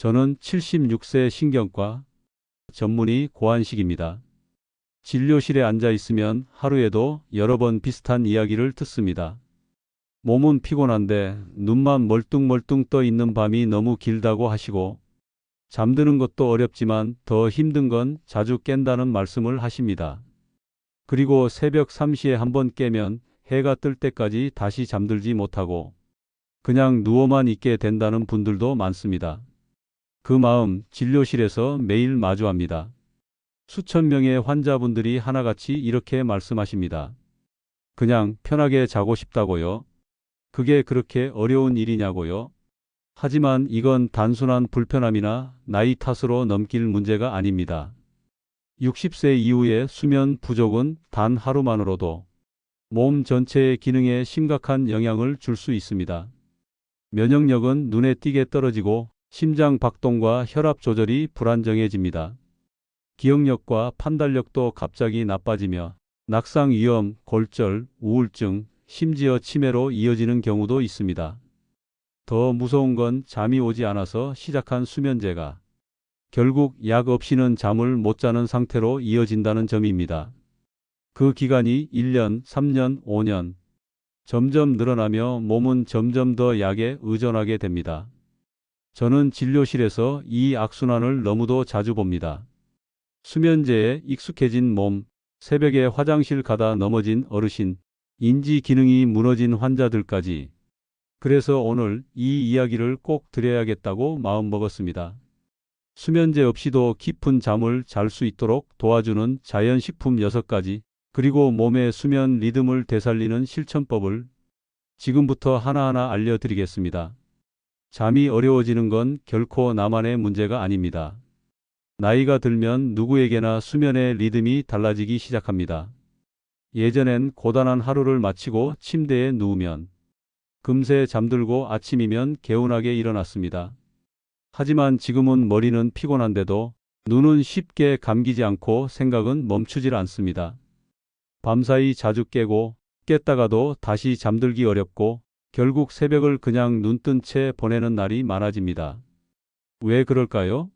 저는 76세 신경과 전문의 고한식입니다. 진료실에 앉아 있으면 하루에도 여러 번 비슷한 이야기를 듣습니다. 몸은 피곤한데 눈만 멀뚱멀뚱 떠 있는 밤이 너무 길다고 하시고 잠드는 것도 어렵지만 더 힘든 건 자주 깬다는 말씀을 하십니다. 그리고 새벽 3시에 한 번 깨면 해가 뜰 때까지 다시 잠들지 못하고 그냥 누워만 있게 된다는 분들도 많습니다. 그 마음 진료실에서 매일 마주합니다. 수천 명의 환자분들이 하나같이 이렇게 말씀하십니다. 그냥 편하게 자고 싶다고요. 그게 그렇게 어려운 일이냐고요. 하지만 이건 단순한 불편함이나 나이 탓으로 넘길 문제가 아닙니다. 60세 이후의 수면 부족은 단 하루만으로도 몸 전체의 기능에 심각한 영향을 줄 수 있습니다. 면역력은 눈에 띄게 떨어지고 심장 박동과 혈압 조절이 불안정해집니다. 기억력과 판단력도 갑자기 나빠지며 낙상 위험, 골절, 우울증, 심지어 치매로 이어지는 경우도 있습니다. 더 무서운 건 잠이 오지 않아서 시작한 수면제가 결국 약 없이는 잠을 못 자는 상태로 이어진다는 점입니다. 그 기간이 1년, 3년, 5년 점점 늘어나며 몸은 점점 더 약에 의존하게 됩니다. 저는 진료실에서 이 악순환을 너무도 자주 봅니다. 수면제에 익숙해진 몸, 새벽에 화장실 가다 넘어진 어르신, 인지 기능이 무너진 환자들까지. 그래서 오늘 이 이야기를 꼭 드려야겠다고 마음먹었습니다. 수면제 없이도 깊은 잠을 잘 수 있도록 도와주는 자연식품 6가지, 그리고 몸의 수면 리듬을 되살리는 실천법을 지금부터 하나하나 알려드리겠습니다. 잠이 어려워지는 건 결코 나만의 문제가 아닙니다. 나이가 들면 누구에게나 수면의 리듬이 달라지기 시작합니다. 예전엔 고단한 하루를 마치고 침대에 누우면 금세 잠들고 아침이면 개운하게 일어났습니다. 하지만 지금은 머리는 피곤한데도 눈은 쉽게 감기지 않고 생각은 멈추질 않습니다. 밤사이 자주 깨고 깼다가도 다시 잠들기 어렵고 결국 새벽을 그냥 눈 뜬 채 보내는 날이 많아집니다. 왜 그럴까요?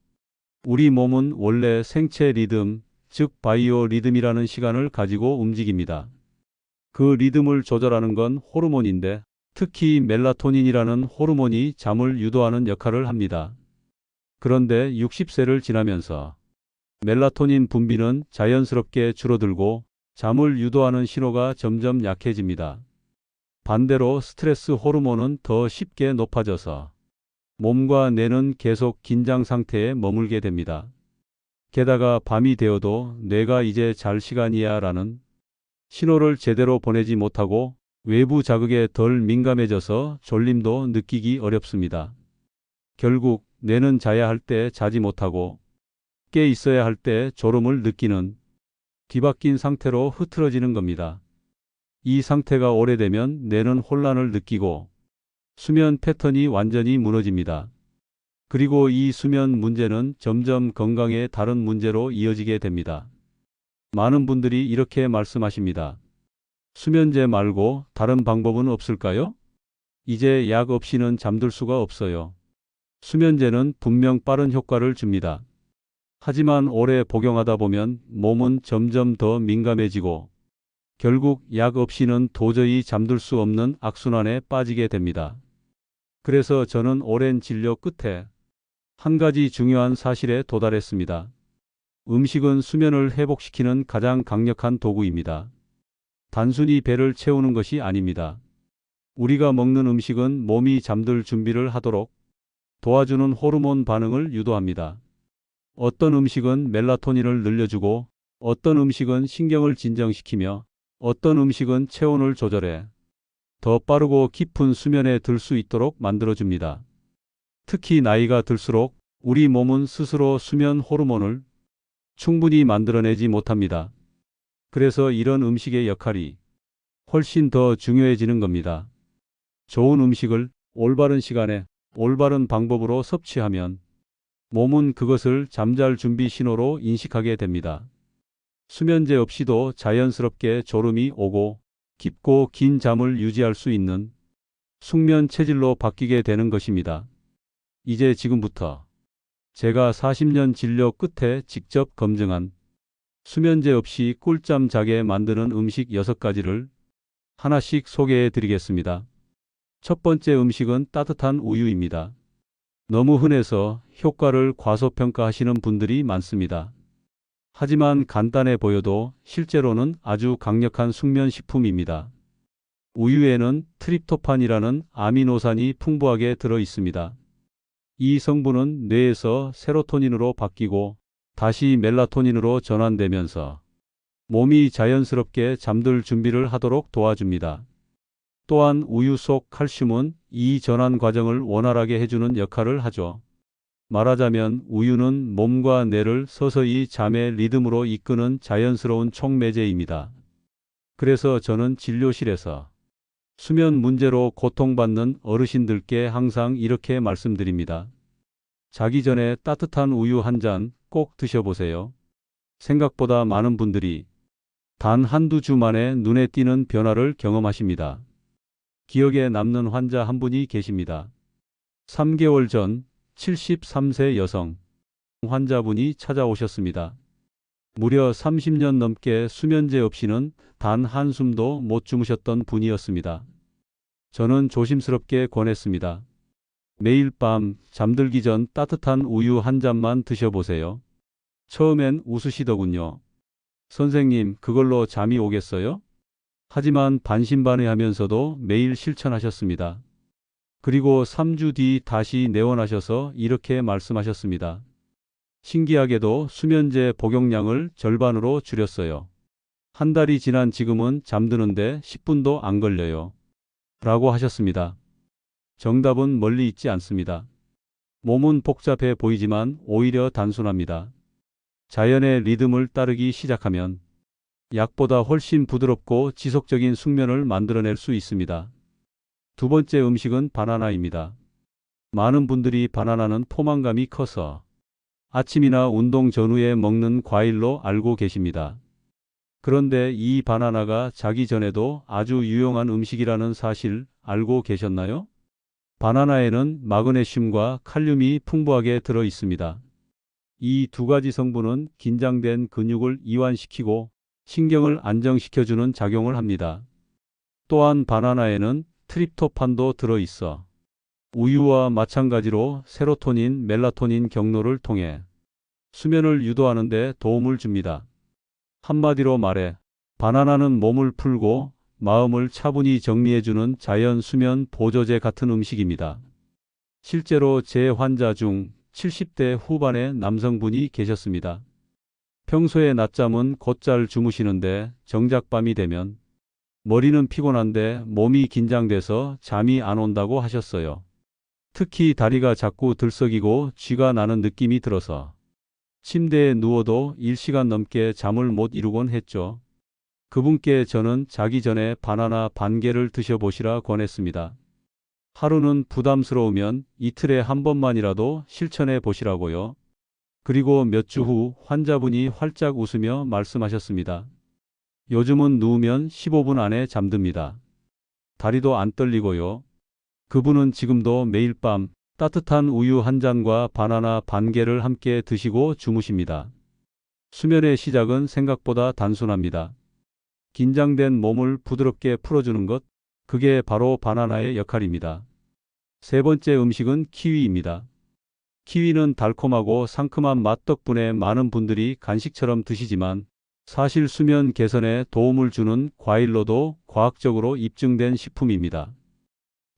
우리 몸은 원래 생체 리듬, 즉 바이오 리듬이라는 시간을 가지고 움직입니다. 그 리듬을 조절하는 건 호르몬인데 특히 멜라토닌이라는 호르몬이 잠을 유도하는 역할을 합니다. 그런데 60세를 지나면서 멜라토닌 분비는 자연스럽게 줄어들고 잠을 유도하는 신호가 점점 약해집니다. 반대로 스트레스 호르몬은 더 쉽게 높아져서 몸과 뇌는 계속 긴장 상태에 머물게 됩니다. 게다가 밤이 되어도 뇌가 이제 잘 시간이야 라는 신호를 제대로 보내지 못하고 외부 자극에 덜 민감해져서 졸림도 느끼기 어렵습니다. 결국 뇌는 자야 할 때 자지 못하고 깨 있어야 할 때 졸음을 느끼는 뒤바뀐 상태로 흐트러지는 겁니다. 이 상태가 오래되면 뇌는 혼란을 느끼고 수면 패턴이 완전히 무너집니다. 그리고 이 수면 문제는 점점 건강의 다른 문제로 이어지게 됩니다. 많은 분들이 이렇게 말씀하십니다. 수면제 말고 다른 방법은 없을까요? 이제 약 없이는 잠들 수가 없어요. 수면제는 분명 빠른 효과를 줍니다. 하지만 오래 복용하다 보면 몸은 점점 더 민감해지고 결국 약 없이는 도저히 잠들 수 없는 악순환에 빠지게 됩니다. 그래서 저는 오랜 진료 끝에 한 가지 중요한 사실에 도달했습니다. 음식은 수면을 회복시키는 가장 강력한 도구입니다. 단순히 배를 채우는 것이 아닙니다. 우리가 먹는 음식은 몸이 잠들 준비를 하도록 도와주는 호르몬 반응을 유도합니다. 어떤 음식은 멜라토닌을 늘려주고 어떤 음식은 신경을 진정시키며 어떤 음식은 체온을 조절해 더 빠르고 깊은 수면에 들 수 있도록 만들어줍니다. 특히 나이가 들수록 우리 몸은 스스로 수면 호르몬을 충분히 만들어내지 못합니다. 그래서 이런 음식의 역할이 훨씬 더 중요해지는 겁니다. 좋은 음식을 올바른 시간에 올바른 방법으로 섭취하면 몸은 그것을 잠잘 준비 신호로 인식하게 됩니다. 수면제 없이도 자연스럽게 졸음이 오고 깊고 긴 잠을 유지할 수 있는 숙면 체질로 바뀌게 되는 것입니다. 이제 지금부터 제가 40년 진료 끝에 직접 검증한 수면제 없이 꿀잠 자게 만드는 음식 6가지를 하나씩 소개해 드리겠습니다. 첫 번째 음식은 따뜻한 우유입니다. 너무 흔해서 효과를 과소평가하시는 분들이 많습니다. 하지만 간단해 보여도 실제로는 아주 강력한 숙면식품입니다. 우유에는 트립토판이라는 아미노산이 풍부하게 들어 있습니다. 이 성분은 뇌에서 세로토닌으로 바뀌고 다시 멜라토닌으로 전환되면서 몸이 자연스럽게 잠들 준비를 하도록 도와줍니다. 또한 우유 속 칼슘은 이 전환 과정을 원활하게 해주는 역할을 하죠. 말하자면 우유는 몸과 뇌를 서서히 잠의 리듬으로 이끄는 자연스러운 촉매제입니다. 그래서 저는 진료실에서 수면 문제로 고통받는 어르신들께 항상 이렇게 말씀드립니다. 자기 전에 따뜻한 우유 한 잔 꼭 드셔보세요. 생각보다 많은 분들이 단 한두 주 만에 눈에 띄는 변화를 경험하십니다. 기억에 남는 환자 한 분이 계십니다. 3개월 전 73세 여성 환자분이 찾아오셨습니다. 무려 30년 넘게 수면제 없이는 단 한숨도 못 주무셨던 분이었습니다. 저는 조심스럽게 권했습니다. 매일 밤 잠들기 전 따뜻한 우유 한 잔만 드셔보세요. 처음엔 웃으시더군요. 선생님, 그걸로 잠이 오겠어요? 하지만 반신반의하면서도 매일 실천하셨습니다. 그리고 3주 뒤 다시 내원하셔서 이렇게 말씀하셨습니다. 신기하게도 수면제 복용량을 절반으로 줄였어요. 한 달이 지난 지금은 잠드는데 10분도 안 걸려요. 라고 하셨습니다. 정답은 멀리 있지 않습니다. 몸은 복잡해 보이지만 오히려 단순합니다. 자연의 리듬을 따르기 시작하면 약보다 훨씬 부드럽고 지속적인 숙면을 만들어낼 수 있습니다. 두 번째 음식은 바나나입니다. 많은 분들이 바나나는 포만감이 커서 아침이나 운동 전후에 먹는 과일로 알고 계십니다. 그런데 이 바나나가 자기 전에도 아주 유용한 음식이라는 사실 알고 계셨나요? 바나나에는 마그네슘과 칼륨이 풍부하게 들어 있습니다. 이 두 가지 성분은 긴장된 근육을 이완시키고 신경을 안정시켜주는 작용을 합니다. 또한 바나나에는 트립토판도 들어 있어 우유와 마찬가지로 세로토닌, 멜라토닌 경로를 통해 수면을 유도하는 데 도움을 줍니다. 한마디로 말해 바나나는 몸을 풀고 마음을 차분히 정리해주는 자연 수면 보조제 같은 음식입니다. 실제로 제 환자 중 70대 후반의 남성분이 계셨습니다. 평소에 낮잠은 곧잘 주무시는데 정작 밤이 되면 머리는 피곤한데 몸이 긴장돼서 잠이 안 온다고 하셨어요. 특히 다리가 자꾸 들썩이고 쥐가 나는 느낌이 들어서 침대에 누워도 1시간 넘게 잠을 못 이루곤 했죠. 그분께 저는 자기 전에 바나나 반 개를 드셔보시라 권했습니다. 하루는 부담스러우면 이틀에 한 번만이라도 실천해 보시라고요. 그리고 몇 주 후 환자분이 활짝 웃으며 말씀하셨습니다. 요즘은 누우면 15분 안에 잠듭니다. 다리도 안 떨리고요. 그분은 지금도 매일 밤 따뜻한 우유 한 잔과 바나나 반 개를 함께 드시고 주무십니다. 수면의 시작은 생각보다 단순합니다. 긴장된 몸을 부드럽게 풀어주는 것, 그게 바로 바나나의 역할입니다. 세 번째 음식은 키위입니다. 키위는 달콤하고 상큼한 맛 덕분에 많은 분들이 간식처럼 드시지만 사실 수면 개선에 도움을 주는 과일로도 과학적으로 입증된 식품입니다.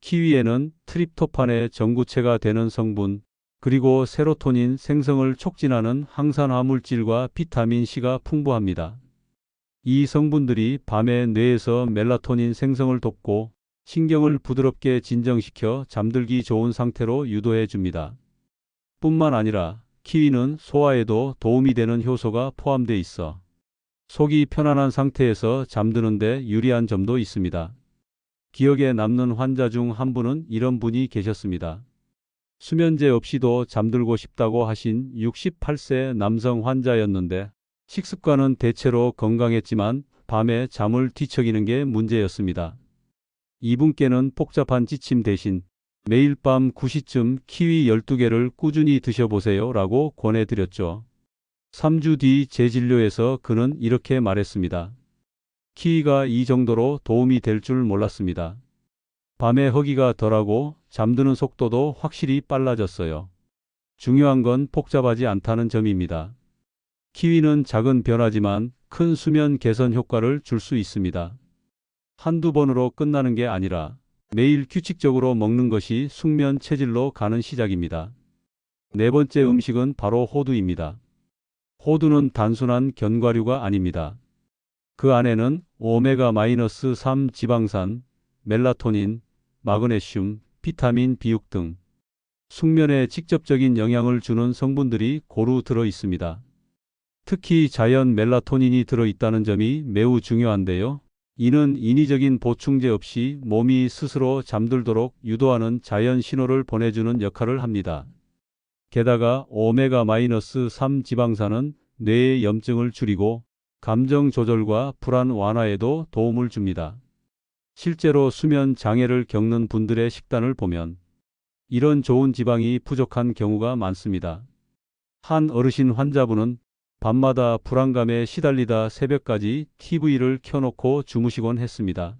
키위에는 트립토판의 전구체가 되는 성분, 그리고 세로토닌 생성을 촉진하는 항산화 물질과 비타민 C가 풍부합니다. 이 성분들이 밤에 뇌에서 멜라토닌 생성을 돕고 신경을 부드럽게 진정시켜 잠들기 좋은 상태로 유도해 줍니다. 뿐만 아니라 키위는 소화에도 도움이 되는 효소가 포함되어 있어 속이 편안한 상태에서 잠드는데 유리한 점도 있습니다. 기억에 남는 환자 중 한 분은 이런 분이 계셨습니다. 수면제 없이도 잠들고 싶다고 하신 68세 남성 환자였는데 식습관은 대체로 건강했지만 밤에 잠을 뒤척이는 게 문제였습니다. 이분께는 복잡한 지침 대신 매일 밤 9시쯤 키위 12개를 꾸준히 드셔보세요 라고 권해드렸죠. 3주 뒤 재진료에서 그는 이렇게 말했습니다. 키위가 이 정도로 도움이 될 줄 몰랐습니다. 밤에 허기가 덜하고 잠드는 속도도 확실히 빨라졌어요. 중요한 건 복잡하지 않다는 점입니다. 키위는 작은 변화지만 큰 수면 개선 효과를 줄 수 있습니다. 한두 번으로 끝나는 게 아니라 매일 규칙적으로 먹는 것이 숙면 체질로 가는 시작입니다. 네 번째 음식은 바로 호두입니다. 호두는 단순한 견과류가 아닙니다. 그 안에는 오메가-3 지방산, 멜라토닌, 마그네슘, 비타민 B6 등 숙면에 직접적인 영향을 주는 성분들이 고루 들어 있습니다. 특히 자연 멜라토닌이 들어 있다는 점이 매우 중요한데요. 이는 인위적인 보충제 없이 몸이 스스로 잠들도록 유도하는 자연 신호를 보내주는 역할을 합니다. 게다가 오메가-3 지방산은 뇌의 염증을 줄이고 감정 조절과 불안 완화에도 도움을 줍니다. 실제로 수면 장애를 겪는 분들의 식단을 보면 이런 좋은 지방이 부족한 경우가 많습니다. 한 어르신 환자분은 밤마다 불안감에 시달리다 새벽까지 TV를 켜놓고 주무시곤 했습니다.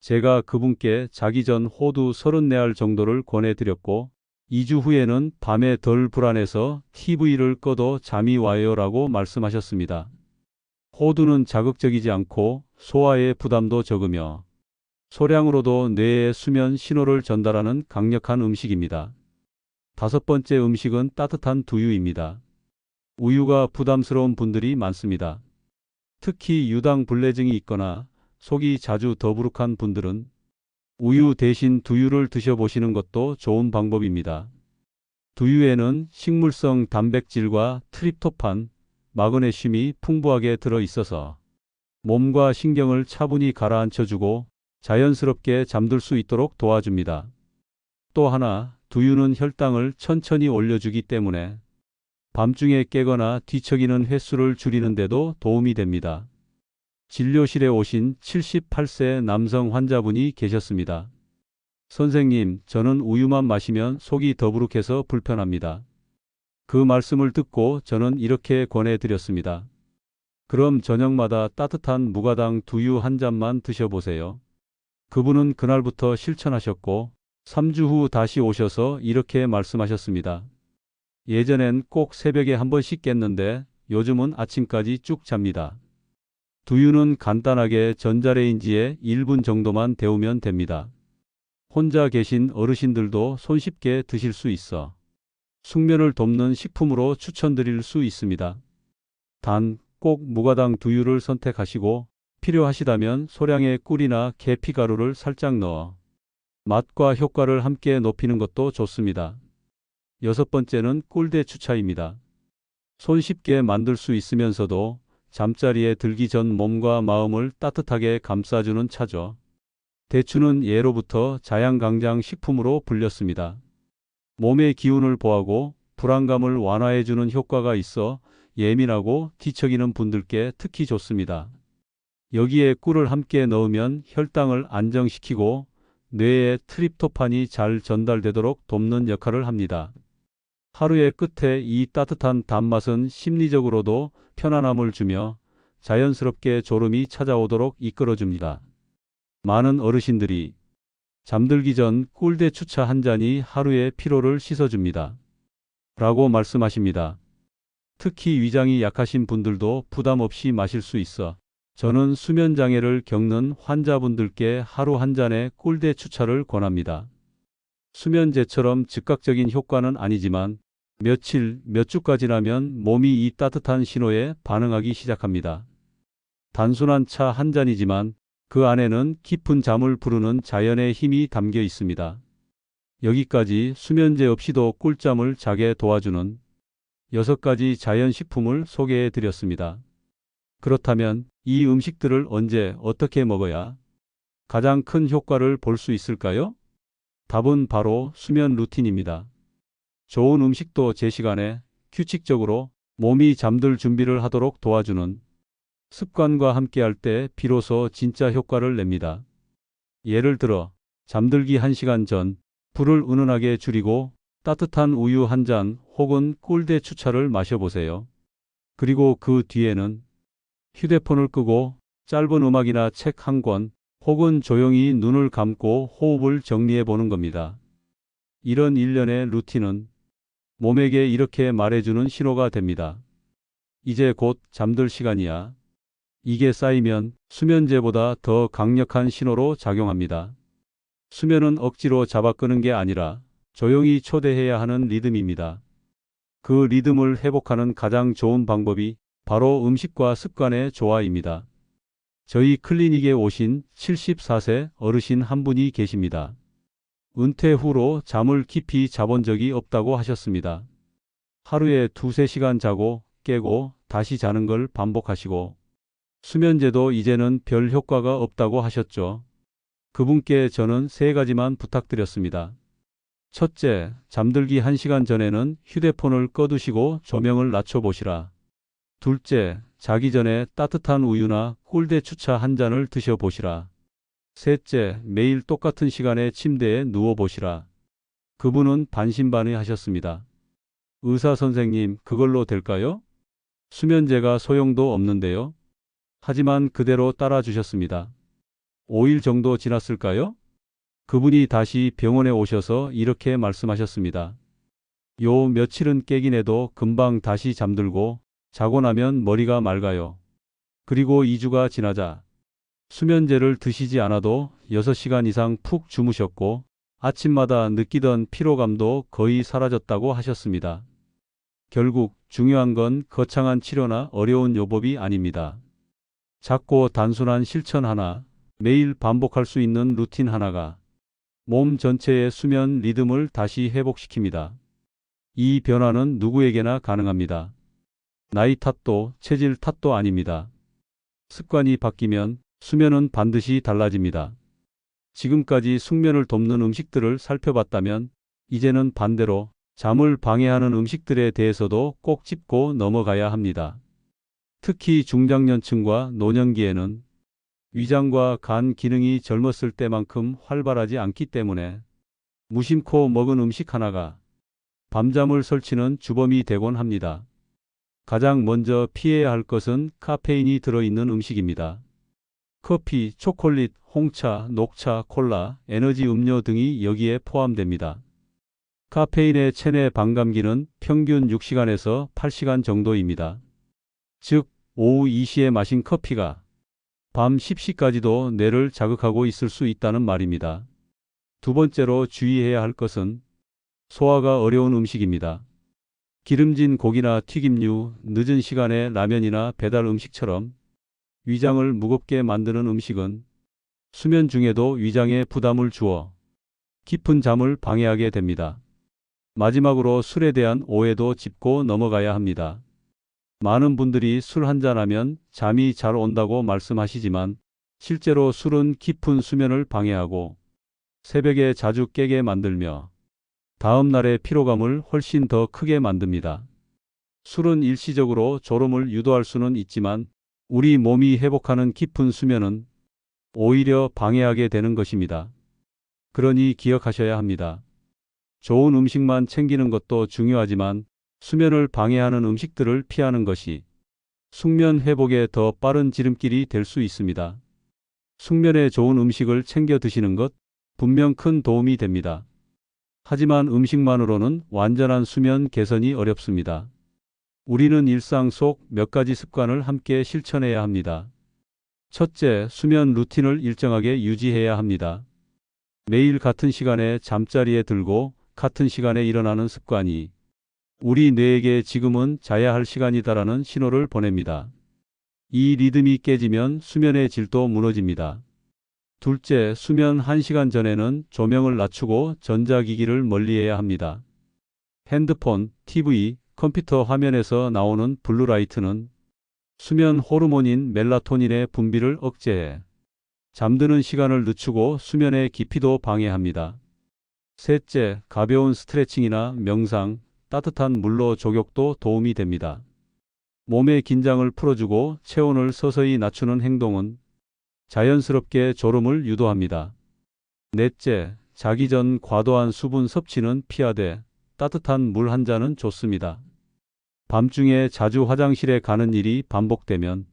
제가 그분께 자기 전 호두 34알 정도를 권해드렸고 2주 후에는 밤에 덜 불안해서 TV를 꺼도 잠이 와요라고 말씀하셨습니다. 호두는 자극적이지 않고 소화에 부담도 적으며 소량으로도 뇌에 수면 신호를 전달하는 강력한 음식입니다. 다섯 번째 음식은 따뜻한 두유입니다. 우유가 부담스러운 분들이 많습니다. 특히 유당 불내증이 있거나 속이 자주 더부룩한 분들은 우유 대신 두유를 드셔보시는 것도 좋은 방법입니다. 두유에는 식물성 단백질과 트립토판, 마그네슘이 풍부하게 들어 있어서 몸과 신경을 차분히 가라앉혀주고 자연스럽게 잠들 수 있도록 도와줍니다. 또 하나, 두유는 혈당을 천천히 올려주기 때문에 밤중에 깨거나 뒤척이는 횟수를 줄이는데도 도움이 됩니다. 진료실에 오신 78세 남성 환자분이 계셨습니다. 선생님, 저는 우유만 마시면 속이 더부룩해서 불편합니다. 그 말씀을 듣고 저는 이렇게 권해드렸습니다. 그럼 저녁마다 따뜻한 무가당 두유 한 잔만 드셔보세요. 그분은 그날부터 실천하셨고 3주 후 다시 오셔서 이렇게 말씀하셨습니다. 예전엔 꼭 새벽에 한 번씩 깼는데 요즘은 아침까지 쭉 잡니다. 두유는 간단하게 전자레인지에 1분 정도만 데우면 됩니다. 혼자 계신 어르신들도 손쉽게 드실 수 있어 숙면을 돕는 식품으로 추천드릴 수 있습니다. 단, 꼭 무가당 두유를 선택하시고 필요하시다면 소량의 꿀이나 계피가루를 살짝 넣어 맛과 효과를 함께 높이는 것도 좋습니다. 여섯 번째는 꿀대 추차입니다. 손쉽게 만들 수 있으면서도 잠자리에 들기 전 몸과 마음을 따뜻하게 감싸주는 차죠. 대추는 예로부터 자양강장 식품으로 불렸습니다. 몸의 기운을 보하고 불안감을 완화해주는 효과가 있어 예민하고 뒤척이는 분들께 특히 좋습니다. 여기에 꿀을 함께 넣으면 혈당을 안정시키고 뇌에 트립토판이 잘 전달되도록 돕는 역할을 합니다. 하루의 끝에 이 따뜻한 단맛은 심리적으로도 편안함을 주며 자연스럽게 졸음이 찾아오도록 이끌어줍니다. 많은 어르신들이 잠들기 전 꿀대 추차 한 잔이 하루의 피로를 씻어줍니다. 라고 말씀하십니다. 특히 위장이 약하신 분들도 부담 없이 마실 수 있어 저는 수면 장애를 겪는 환자분들께 하루 한 잔의 꿀대 추차를 권합니다. 수면제처럼 즉각적인 효과는 아니지만 며칠, 몇 주가 지나면 몸이 이 따뜻한 신호에 반응하기 시작합니다. 단순한 차 한 잔이지만 그 안에는 깊은 잠을 부르는 자연의 힘이 담겨 있습니다. 여기까지 수면제 없이도 꿀잠을 자게 도와주는 여섯 가지 자연식품을 소개해 드렸습니다. 그렇다면 이 음식들을 언제 어떻게 먹어야 가장 큰 효과를 볼 수 있을까요? 답은 바로 수면 루틴입니다. 좋은 음식도 제 시간에 규칙적으로 몸이 잠들 준비를 하도록 도와주는 습관과 함께할 때 비로소 진짜 효과를 냅니다. 예를 들어 잠들기 1시간 전 불을 은은하게 줄이고 따뜻한 우유 한 잔 혹은 꿀대 추차를 마셔보세요. 그리고 그 뒤에는 휴대폰을 끄고 짧은 음악이나 책 한 권 혹은 조용히 눈을 감고 호흡을 정리해 보는 겁니다. 이런 일련의 루틴은 몸에게 이렇게 말해주는 신호가 됩니다. 이제 곧 잠들 시간이야. 이게 쌓이면 수면제보다 더 강력한 신호로 작용합니다. 수면은 억지로 잡아 끄는 게 아니라 조용히 초대해야 하는 리듬입니다. 그 리듬을 회복하는 가장 좋은 방법이 바로 음식과 습관의 조화입니다. 저희 클리닉에 오신 74세 어르신 한 분이 계십니다. 은퇴 후로 잠을 깊이 자본 적이 없다고 하셨습니다. 하루에 두세 시간 자고 깨고 다시 자는 걸 반복하시고 수면제도 이제는 별 효과가 없다고 하셨죠. 그분께 저는 세 가지만 부탁드렸습니다. 첫째, 잠들기 1시간 전에는 휴대폰을 꺼두시고 조명을 낮춰보시라. 둘째, 자기 전에 따뜻한 우유나 꿀대 추차 한 잔을 드셔보시라. 셋째, 매일 똑같은 시간에 침대에 누워보시라. 그분은 반신반의 하셨습니다. 의사 선생님, 그걸로 될까요? 수면제가 소용도 없는데요. 하지만 그대로 따라주셨습니다. 5일 정도 지났을까요? 그분이 다시 병원에 오셔서 이렇게 말씀하셨습니다. 요 며칠은 깨긴 해도 금방 다시 잠들고 자고 나면 머리가 맑아요. 그리고 2주가 지나자 수면제를 드시지 않아도 6시간 이상 푹 주무셨고 아침마다 느끼던 피로감도 거의 사라졌다고 하셨습니다. 결국 중요한 건 거창한 치료나 어려운 요법이 아닙니다. 작고 단순한 실천 하나, 매일 반복할 수 있는 루틴 하나가 몸 전체의 수면 리듬을 다시 회복시킵니다. 이 변화는 누구에게나 가능합니다. 나이 탓도 체질 탓도 아닙니다. 습관이 바뀌면 수면은 반드시 달라집니다. 지금까지 숙면을 돕는 음식들을 살펴봤다면 이제는 반대로 잠을 방해하는 음식들에 대해서도 꼭 짚고 넘어가야 합니다. 특히 중장년층과 노년기에는 위장과 간 기능이 젊었을 때만큼 활발하지 않기 때문에 무심코 먹은 음식 하나가 밤잠을 설치는 주범이 되곤 합니다. 가장 먼저 피해야 할 것은 카페인이 들어있는 음식입니다. 커피, 초콜릿, 홍차, 녹차, 콜라, 에너지 음료 등이 여기에 포함됩니다. 카페인의 체내 반감기는 평균 6시간에서 8시간 정도입니다. 즉, 오후 2시에 마신 커피가 밤 10시까지도 뇌를 자극하고 있을 수 있다는 말입니다. 두 번째로 주의해야 할 것은 소화가 어려운 음식입니다. 기름진 고기나 튀김류, 늦은 시간에 라면이나 배달 음식처럼 위장을 무겁게 만드는 음식은 수면 중에도 위장에 부담을 주어 깊은 잠을 방해하게 됩니다. 마지막으로 술에 대한 오해도 짚고 넘어가야 합니다. 많은 분들이 술 한잔하면 잠이 잘 온다고 말씀하시지만 실제로 술은 깊은 수면을 방해하고 새벽에 자주 깨게 만들며 다음 날의 피로감을 훨씬 더 크게 만듭니다. 술은 일시적으로 졸음을 유도할 수는 있지만 우리 몸이 회복하는 깊은 수면은 오히려 방해하게 되는 것입니다. 그러니 기억하셔야 합니다. 좋은 음식만 챙기는 것도 중요하지만 수면을 방해하는 음식들을 피하는 것이 숙면 회복에 더 빠른 지름길이 될 수 있습니다. 숙면에 좋은 음식을 챙겨 드시는 것 분명 큰 도움이 됩니다. 하지만 음식만으로는 완전한 수면 개선이 어렵습니다. 우리는 일상 속 몇 가지 습관을 함께 실천해야 합니다. 첫째, 수면 루틴을 일정하게 유지해야 합니다. 매일 같은 시간에 잠자리에 들고 같은 시간에 일어나는 습관이 우리 뇌에게 지금은 자야 할 시간이다라는 신호를 보냅니다. 이 리듬이 깨지면 수면의 질도 무너집니다. 둘째, 수면 1시간 전에는 조명을 낮추고 전자기기를 멀리해야 합니다. 핸드폰, TV, 컴퓨터 화면에서 나오는 블루라이트는 수면 호르몬인 멜라토닌의 분비를 억제해 잠드는 시간을 늦추고 수면의 깊이도 방해합니다. 셋째, 가벼운 스트레칭이나 명상, 따뜻한 물로 조격도 도움이 됩니다. 몸의 긴장을 풀어주고 체온을 서서히 낮추는 행동은 자연스럽게 졸음을 유도합니다. 넷째, 자기 전 과도한 수분 섭취는 피하되 따뜻한 물 한 잔은 좋습니다. 밤중에 자주 화장실에 가는 일이 반복되면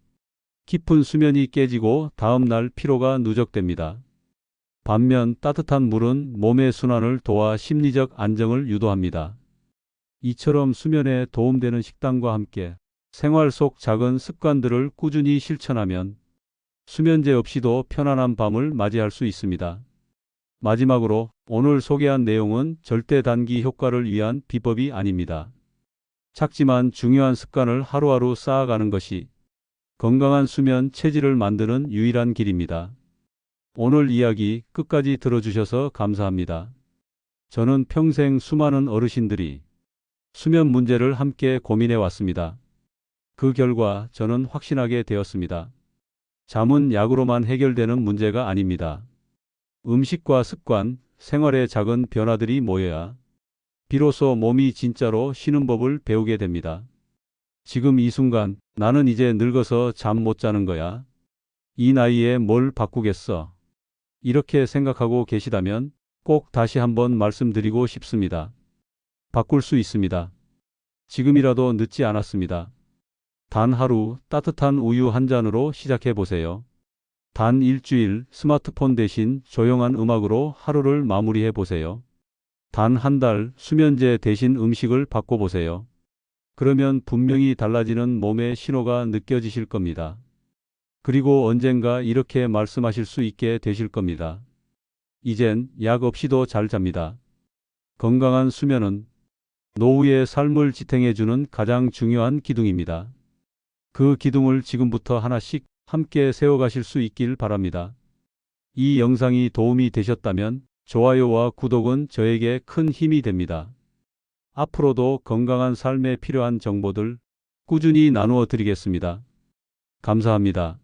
깊은 수면이 깨지고 다음 날 피로가 누적됩니다. 반면 따뜻한 물은 몸의 순환을 도와 심리적 안정을 유도합니다. 이처럼 수면에 도움되는 식단과 함께 생활 속 작은 습관들을 꾸준히 실천하면 수면제 없이도 편안한 밤을 맞이할 수 있습니다. 마지막으로 오늘 소개한 내용은 절대 단기 효과를 위한 비법이 아닙니다. 작지만 중요한 습관을 하루하루 쌓아가는 것이 건강한 수면 체질을 만드는 유일한 길입니다. 오늘 이야기 끝까지 들어주셔서 감사합니다. 저는 평생 수많은 어르신들이 수면 문제를 함께 고민해 왔습니다. 그 결과 저는 확신하게 되었습니다. 잠은 약으로만 해결되는 문제가 아닙니다. 음식과 습관, 생활의 작은 변화들이 모여야 비로소 몸이 진짜로 쉬는 법을 배우게 됩니다. 지금 이 순간 나는 이제 늙어서 잠 못 자는 거야. 이 나이에 뭘 바꾸겠어. 이렇게 생각하고 계시다면 꼭 다시 한번 말씀드리고 싶습니다. 바꿀 수 있습니다. 지금이라도 늦지 않았습니다. 단 하루 따뜻한 우유 한 잔으로 시작해 보세요. 단 일주일 스마트폰 대신 조용한 음악으로 하루를 마무리해 보세요. 단 한 달 수면제 대신 음식을 바꿔보세요. 그러면 분명히 달라지는 몸의 신호가 느껴지실 겁니다. 그리고 언젠가 이렇게 말씀하실 수 있게 되실 겁니다. 이젠 약 없이도 잘 잡니다. 건강한 수면은 노후의 삶을 지탱해주는 가장 중요한 기둥입니다. 그 기둥을 지금부터 하나씩 함께 세워가실 수 있길 바랍니다. 이 영상이 도움이 되셨다면 좋아요와 구독은 저에게 큰 힘이 됩니다. 앞으로도 건강한 삶에 필요한 정보들 꾸준히 나누어 드리겠습니다. 감사합니다.